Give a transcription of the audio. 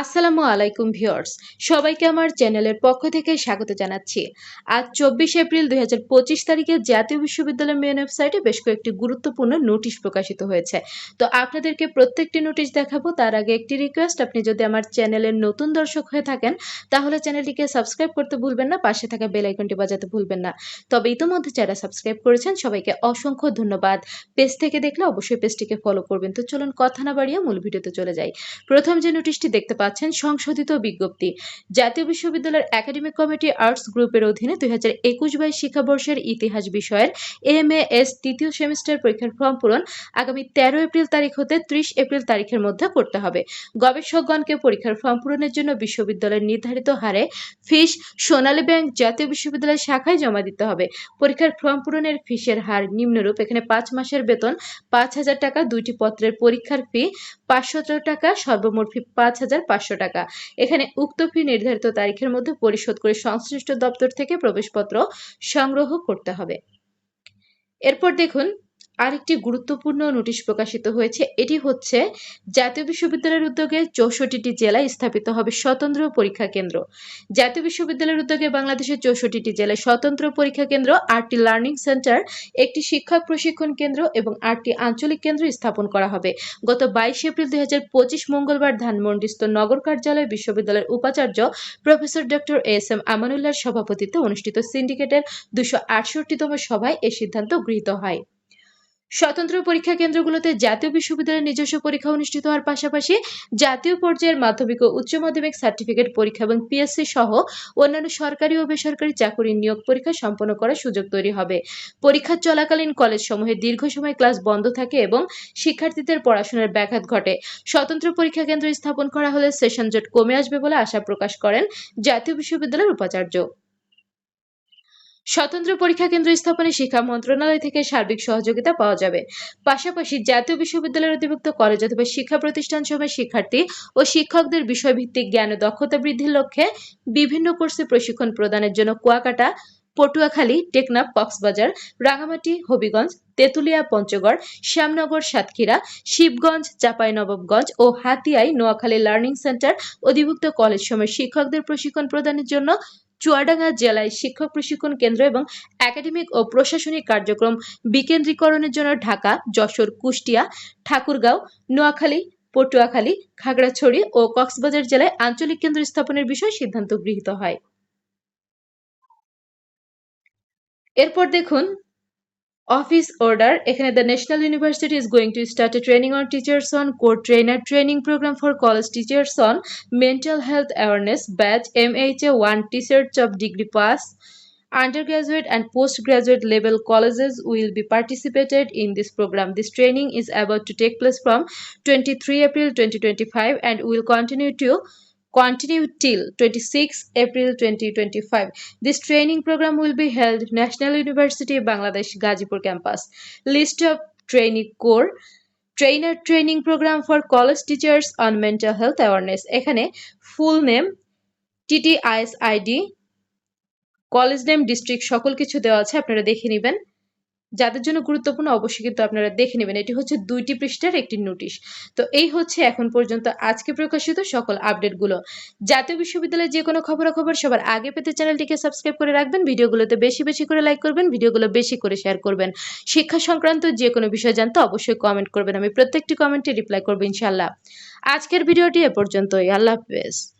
আসসালামু আলাইকুম ভিউয়ার্স, সবাইকে আমার চ্যানেলের পক্ষ থেকে স্বাগত জানাচ্ছি। আজ চব্বিশ এপ্রিল দুই হাজার পঁচিশ তারিখে জাতীয় বিশ্ববিদ্যালয়ের মেন ওয়েবসাইটে বেশ কয়েকটি গুরুত্বপূর্ণ নোটিশ প্রকাশিত হয়েছে। তো আপনাদেরকে প্রত্যেকটি নোটিশ দেখাবো, তার আগে একটি রিকোয়েস্ট আপনি যদি আমার চ্যানেলের নতুন দর্শক হয়ে থাকেন, তাহলে চ্যানেলটিকে সাবস্ক্রাইব করতে ভুলবেন না, পাশে থাকা বেল আইকনটি বাজাতে ভুলবেন না। তবে ইতোমধ্যে যারা সাবস্ক্রাইব করেছেন, সবাইকে অসংখ্য ধন্যবাদ। পেজ থেকে দেখলে অবশ্যই পেজটিকে ফলো করবেন। তো চলুন কথা না বাড়িয়ে মূল ভিডিওতে চলে যাই। প্রথম যে নোটিশটি দেখতে পাচ্ছেন সংশোধিত বিজ্ঞপ্তি। জাতীয় বিশ্ববিদ্যালয়ের একাডেমিক কমিটি আর্টস গ্রুপের অধীনে দুই হাজার একুশ বাইশ শিক্ষাবর্ষের ইতিহাস বিষয়ের এম এস তৃতীয় সেমিস্টার পরীক্ষার ফর্ম পূরণ আগামী তেরো এপ্রিল তারিখ হতে ত্রিশ এপ্রিল তারিখের মধ্যে করতে হবে। গবেষকগণকে পরীক্ষার ফর্ম পূরণের জন্য বিশ্ববিদ্যালয়ের নির্ধারিত হারে ফিস সোনালী ব্যাংক জাতীয় বিশ্ববিদ্যালয়ের শাখায় জমা দিতে হবে। পরীক্ষার ফর্ম পূরণের ফিসের হার নিম্নরূপ। এখানে পাঁচ মাসের বেতন পাঁচ হাজার টাকা, দুইটি পত্রের পরীক্ষার ফি পাঁচশো টাকা, সর্বমোট ফি পাঁচ হাজার পাঁচশো টাকা। এখানে উক্ত ফি নির্ধারিত তারিখের মধ্যে পরিশোধ করে সংশ্লিষ্ট দপ্তর থেকে প্রবেশপত্র সংগ্রহ করতে হবে। এরপর দেখুন আরেকটি গুরুত্বপূর্ণ নোটিশ প্রকাশিত হয়েছে। এটি হচ্ছে, জাতীয় বিশ্ববিদ্যালয়ের উদ্যোগে চৌষট্টিটি জেলায় স্থাপিত হবে স্বতন্ত্র পরীক্ষা কেন্দ্র। জাতীয় বিশ্ববিদ্যালয়ের উদ্যোগে বাংলাদেশের চৌষট্টিটি জেলায় স্বতন্ত্র পরীক্ষা কেন্দ্র, আটটি লার্নিং সেন্টার, একটি শিক্ষক প্রশিক্ষণ কেন্দ্র এবং আটটি আঞ্চলিক কেন্দ্র স্থাপন করা হবে। গত বাইশ এপ্রিল দুই হাজার পঁচিশ মঙ্গলবার ধানমন্ডিস্থ নগর কার্যালয় বিশ্ববিদ্যালয়ের উপাচার্য প্রফেসর ডক্টর এস এম আমানুল্লাহর সভাপতিত্বে অনুষ্ঠিত সিন্ডিকেটের দুশো আটষট্টিতম সভায় এ সিদ্ধান্ত গৃহীত হয়। স্বতন্ত্র পরীক্ষা কেন্দ্রগুলোতে জাতীয় বিশ্ববিদ্যালয়ের নিজস্ব পরীক্ষা অনুষ্ঠিত হওয়ার পাশাপাশি জাতীয় পর্যায়ের মাধ্যমিক ও উচ্চ মাধ্যমিক সার্টিফিকেট পরীক্ষা এবং পিএসসি সহ অন্যান্য সরকারি ও বেসরকারি চাকরির নিয়োগ পরীক্ষা সম্পন্ন করার সুযোগ তৈরি হবে। পরীক্ষা চলাকালীন কলেজ সমূহে দীর্ঘ সময় ক্লাস বন্ধ থাকে এবং শিক্ষার্থীদের পড়াশোনার ব্যাঘাত ঘটে। স্বতন্ত্র পরীক্ষা কেন্দ্র স্থাপন করা হলে সেশন জট কমে আসবে বলে আশা প্রকাশ করেন জাতীয় বিশ্ববিদ্যালয়ের উপাচার্য। স্বতন্ত্র পরীক্ষা কেন্দ্র স্থাপনে শিক্ষা মন্ত্রণালয় থেকে সার্বিক সহযোগিতা পাওয়া যাবে। পাশাপাশি জাতীয় বিশ্ববিদ্যালয়ের অধিভুক্ত কলেজ অথবা শিক্ষা প্রতিষ্ঠান সময় শিক্ষার্থী ও শিক্ষকদের বিষয়ভিত্তিক জ্ঞান ও দক্ষতা বৃদ্ধির লক্ষ্যে বিভিন্ন কোর্সে প্রশিক্ষণ প্রদানের জন্য কুয়াকাটা, পটুয়াখালী, টেকনাফ, কক্সবাজার রাঙামাটি হবিগঞ্জ, তেতুলিয়া, পঞ্চগড়, শ্যামনগর, সাতক্ষীরা, শিবগঞ্জ, চাঁপাইনবাবগঞ্জ ও হাতিয়ায় নোয়াখালী লার্নিং সেন্টার অধিভুক্ত কলেজ সময় শিক্ষকদের প্রশিক্ষণ প্রদানের জন্য চুয়াডাঙ্গা জেলায় শিক্ষক প্রশিক্ষণ কেন্দ্র এবং একাডেমিক ও প্রশাসনিক কার্যক্রম বিকেন্দ্রীকরণের জন্য ঢাকা, যশোর, কুষ্টিয়া, ঠাকুরগাঁও, নোয়াখালী, পটুয়াখালী, খাগড়াছড়ি ও কক্সবাজার জেলায় আঞ্চলিক কেন্দ্র স্থাপনের বিষয়ে সিদ্ধান্ত গৃহীত হয়। এরপর দেখুন office order এখানে the national university is going to start a training on teachers on core trainer training program for college teachers on mental health awareness batch mha 1 teachers of degree pass undergraduate and postgraduate level colleges will be participated in this program this training is about to take place from 23 april 2025 and will continue to continue till 26 April 2025. This training program will be held National University of Bangladesh Gazipur campus. List of training core trainer training program for college teachers on mental health awareness এখানে full name TTISID college name district সকল কিছু দেওয়া আছে আপনারা দেখে নেবেন যাদের জন্য গুরুত্বপূর্ণ অবশ্যই কিন্তু আপনারা দেখে নেবেন। এটি হচ্ছে দুইটি পৃষ্ঠার একটি নোটিশ। তো এই হচ্ছে এখন পর্যন্ত আজকে প্রকাশিত সকল আপডেটগুলো। জাতীয় বিশ্ববিদ্যালয়ে যে কোনো খবরাখবর সবার আগে পেতে চ্যানেলটিকে সাবস্ক্রাইব করে রাখবেন, ভিডিওগুলোতে বেশি বেশি করে লাইক করবেন, ভিডিওগুলো বেশি করে শেয়ার করবেন। শিক্ষা সংক্রান্ত যে কোনো বিষয় জানতে অবশ্যই কমেন্ট করবেন। আমি প্রত্যেকটি কমেন্টে রিপ্লাই করব ইনশাল্লাহ আজকের ভিডিওটি এ পর্যন্তই। আল্লাহ হাফেজ।